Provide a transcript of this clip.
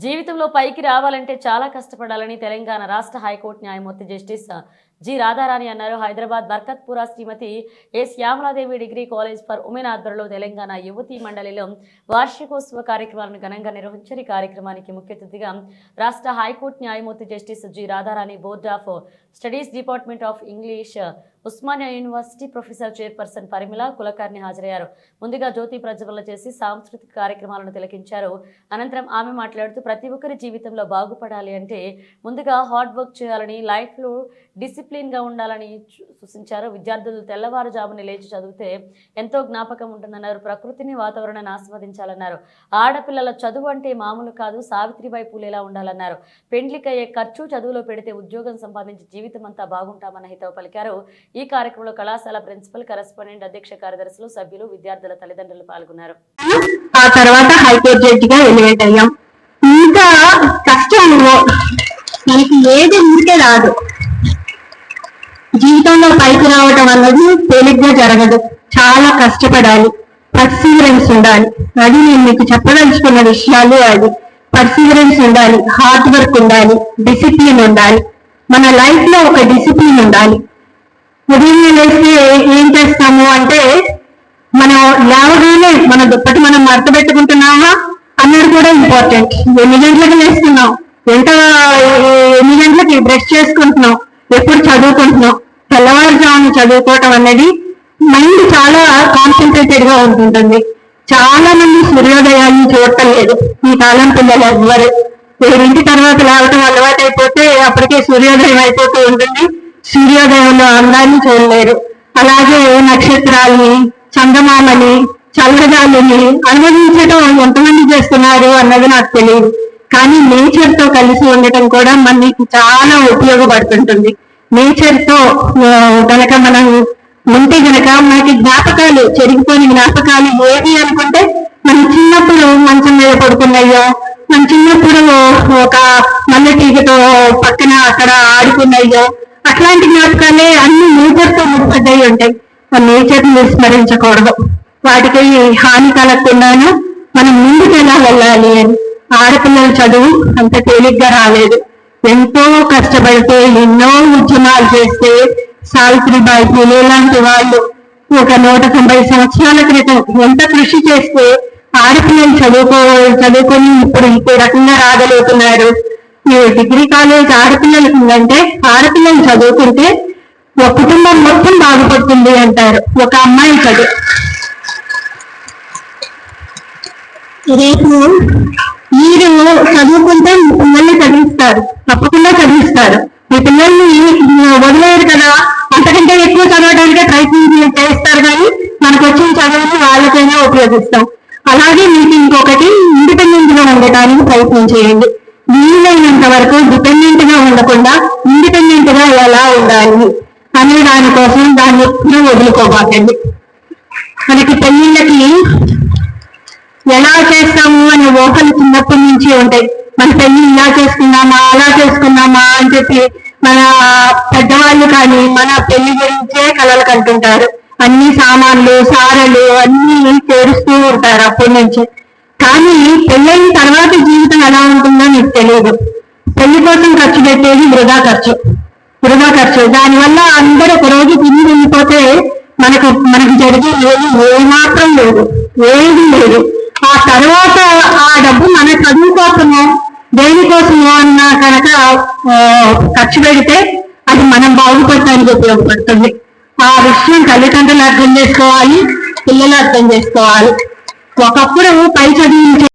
జీవితంలో పైకి రావాలంటే చాలా కష్టపడాలని తెలంగాణ రాష్ట్ర హైకోర్టు న్యాయమూర్తి జస్టిస్ జి రాధారాణి అన్నారు. Hyderabad Barkatpura Srimati A Shyamaladevi degree college for women ఆధ్వర్యంలో తెలంగాణ యువతి మండలిలో వార్షికోత్సవ కార్యక్రమాలను ఘనంగా నిర్వహించారు. ఈ కార్యక్రమానికి ముఖ్య అతిథిగా రాష్ట్ర హైకోర్టు న్యాయమూర్తి justice G Radharani board of studies department of English Osmania university professor chairperson Parimala Kulkarni హాజరయ్యారు. ముందుగా జ్యోతి ప్రజ్వలన చేసి సాంస్కృతిక కార్యక్రమాలను తిలకించారు. అనంతరం ఆమె మాట్లాడుతూ ప్రతి ఒక్కరి జీవితంలో బాగుపడాలి అంటే ముందుగా హార్డ్ వర్క్ చేయాలని లైఫ్లో డిసిప్లిన్గా ఉండాలని సూచించారు. విద్యార్థులు తెల్లవారుజామున లేచి చదివితే ఎంతో జ్ఞాపకం ఉంటుందన్నారు. ప్రకృతిని వాతావరణాన్ని ఆస్వాదించాలన్నారు. ఆడపిల్లల చదువు అంటే మామూలు కాదు సావిత్రిబాయి పూలేలా ఉండాలన్నారు. పెండ్లికయ్యే ఖర్చు చదువులో పెడితే ఉద్యోగం సంపాదించి జీవితం అంతా బాగుంటామన్న హితవు పలికారు. ఈ కార్యక్రమంలో కళాశాల ప్రిన్సిపల్ కరెస్పాండెంట్ అధ్యక్ష కార్యదర్శులు సభ్యులు విద్యార్థుల తల్లిదండ్రులు పాల్గొన్నారు. ఆ తర్వాత హైకోర్టు జడ్జిగా ఎలివేట్ అయ్యాం. ఇంకా కష్టం మనకి ఏది ఊరికే రాదు. జీవితంలో రావటం అన్నది తేలిగ్గా జరగదు. చాలా కష్టపడాలి. పర్సీవరెన్స్ ఉండాలి. అది నేను మీకు చెప్పదలుచుకున్న విషయాలు అది. పర్సీవరెన్స్ ఉండాలి. హార్డ్ వర్క్ ఉండాలి. డిసిప్లిన్ ఉండాలి. మన లైఫ్లో ఒక డిసిప్లిన్ ఉండాలి. ఉదయం లేస్తే ఏం చేస్తాము అంటే మనం లేవగానే మన దుప్పటి మనం మడత పెట్టుకుంటున్నామా? అన్నది కూడా ఇంపార్టెంట్ ఎన్ని గంటలకు లేస్తున్నాం? ఎంత ఎన్ని గంటలకి బ్రష్ చేసుకుంటున్నాం? ఎప్పుడు చదువుకుంటున్నాం? తెల్లవారుజామున చదువుకోవటం అనేది మైండ్ చాలా కాన్సన్ట్రేటెడ్గా ఉంటుంటుంది చాలా మంది సూర్యోదయాన్ని చూడటం లేదు ఈ కాలం పిల్లలు ఎవ్వరు. ఏడింటి తర్వాత లేవటం అలవాటు అయిపోతే అప్పటికే సూర్యోదయం అయిపోతూ ఉంటుంది. సూర్యోదయంలో అందాన్ని చూడలేరు. అలాగే నక్షత్రాల్ని చందమామని చల్లగాలిని అనుభవించడం ఎంతమంది చేస్తున్నారు అన్నది నాకు తెలియదు. కానీ నేచర్తో కలిసి ఉండటం కూడా మనకి చాలా ఉపయోగపడుతుంటుంది. నేచర్తో గనక మనం ఉంటే గనక మనకి జ్ఞాపకాలు చెరిగిపోయిన జ్ఞాపకాలు ఏవి అనుకుంటే మనం చిన్నప్పుడు మంచం మీద పడుకున్నాయో మన చిన్నప్పుడు ఒక మల్లెటీగతో పక్కన అక్కడ ఆడుకున్నాయో అట్లాంటి జ్ఞాపకాలే అన్ని నేచర్తో ముడిపడ్డాయి ఉంటాయి. ఆ నేచర్ని స్మరించకూడదు వాటికి హాని కలగకుండాను మనం ముందుకు ఎలా వెళ్ళాలి అని. ఆడపిల్లల చదువు అంత తేలిగ్గా రాలేదు. ఎంతో కష్టపడితే ఎన్నో ఉద్యమాలు చేస్తే సావిత్రిబాయి పూలే లాంటి వాళ్ళు. ఒక నూట తొంభై సంవత్సరాల క్రితం ఎంత కృషి చేస్తే ఆడపిల్లలు చదువుకో చదువుకొని ఇప్పుడు ఇంకో రకంగా రాగలుగుతున్నారు. ఈ డిగ్రీ కాలేజ్ ఆడపిల్లలకి ఉందంటే ఆడపిల్లలు చదువుకుంటే ఒక కుటుంబం మొత్తం బాగుపడుతుంది అంటారు. ఒక అమ్మాయి చదువు. రేపు మీరు చదువుకుంటే మీ చదివిస్తారు. తప్పకుండా చదివిస్తారు. మీ పిల్లల్ని వదిలేరు కదా. అంతకంటే ఎక్కువ చదవడానికే ప్రయత్నం చేస్తారు కానీ మనకు వచ్చిన చదువుని వాళ్ళకైనా ఉపయోగిస్తాం. అలాగే మీకు ఇంకొకటి ఇండిపెండెంట్గా ఉండటానికి ప్రయత్నం చేయండి. వీలైనంత వరకు డిపెండెంట్గా ఉండకుండా ఇండిపెండెంట్గా ఎలా ఉండాలి అనే దానికోసం దాన్ని ఎప్పుడూ వదులుకోబాకండి. మనకి పెళ్ళిళ్ళకి ఎలా చేస్తాము అనే ఓకలు చిన్నప్పటి నుంచి ఉంటాయి. మన పెళ్ళి ఇలా చేసుకున్నామా అలా చేసుకున్నామా అని చెప్పి మన పెద్దవాళ్ళు కానీ మన పెళ్ళి గురించే కలలు కంటుంటారు. అన్ని సామాన్లు సారలు అన్ని చేరుస్తూ ఉంటారు అప్పటి నుంచి. కానీ పెళ్ళైన తర్వాత జీవితం ఎలా ఉంటుందో మీకు తెలియదు పెళ్ళి కోసం ఖర్చు పెట్టేది వృధా ఖర్చు. వృధా ఖర్చు. దానివల్ల అందరూ ఒక రోజు తిరిగి వెళ్ళిపోతే మనకు మనకు జరిగే ఏది ఏమాత్రం లేదు. ఏది లేదు. ఆ తర్వాత ఆ డబ్బు మన చదువుకో కోసమో దేనికోసమో అన్న కనుక ఆ, ఖర్చు పెడితే అది మనం బాగుపడటానికి ఉపయోగపడుతుంది. ఆ విషయం తల్లిదండ్రులు అర్థం చేసుకోవాలి పిల్లలు అర్థం చేసుకోవాలి. ఒకప్పుడు పై చదివించే